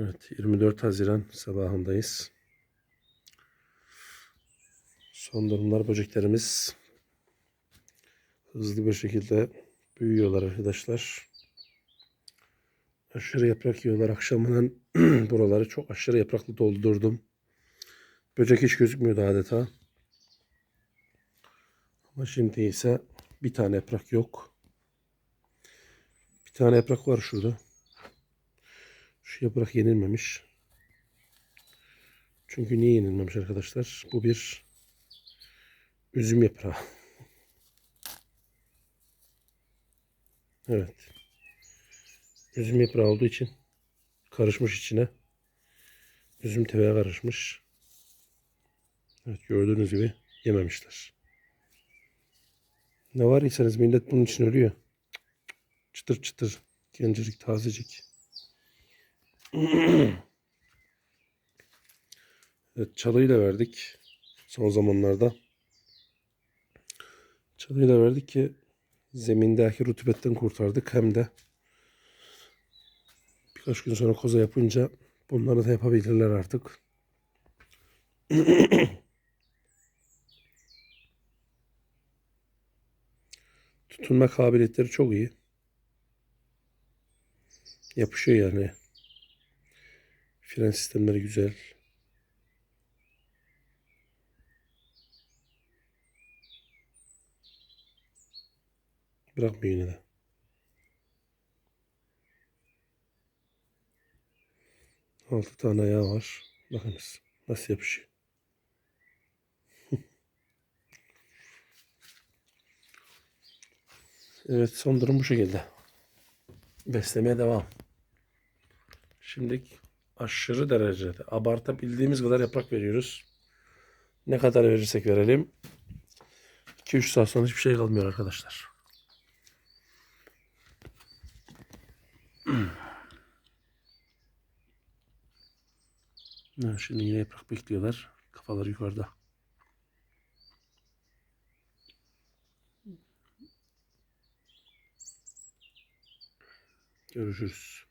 Evet 24 Haziran sabahındayız. Son durumlar böceklerimiz hızlı bir şekilde büyüyorlar arkadaşlar. Aşırı yaprak yiyorlar. Akşamının buraları çok aşırı yapraklı doldurdum. Böcek hiç gözükmüyordu adeta. Ama şimdi ise bir tane yaprak yok. Bir tane yaprak var şurada. Şu yaprak yenilmemiş. Çünkü niye yenilmemiş arkadaşlar? Bu bir üzüm yaprağı. Evet. Üzüm yaprağı olduğu için karışmış içine. Üzüm teveye karışmış. Evet gördüğünüz gibi yememişler. Ne var iseniz millet bunun için ölüyor. Çıtır çıtır. Gencecik tazecik. Evet çalıyı da verdik. Son zamanlarda. Çalıyı da verdik ki zemindeki rutubetten kurtardık. Hem de birkaç gün sonra koza yapınca bunları da yapabilirler artık. Tutunma kabiliyetleri çok iyi. Yapışıyor yani. Fren sistemleri güzel. Bırakmıyor yine de. Altı tane ayağı var. Bakınız nasıl yapışıyor. Evet son durum bu şekilde. Beslemeye devam. Şimdi aşırı derecede abartabildiğimiz kadar yaprak veriyoruz. Ne kadar verirsek verelim. 2-3 saat sonra hiçbir şey kalmıyor arkadaşlar. Şimdi yine yaprak bekliyorlar. Kafaları yukarıda. Görüşürüz.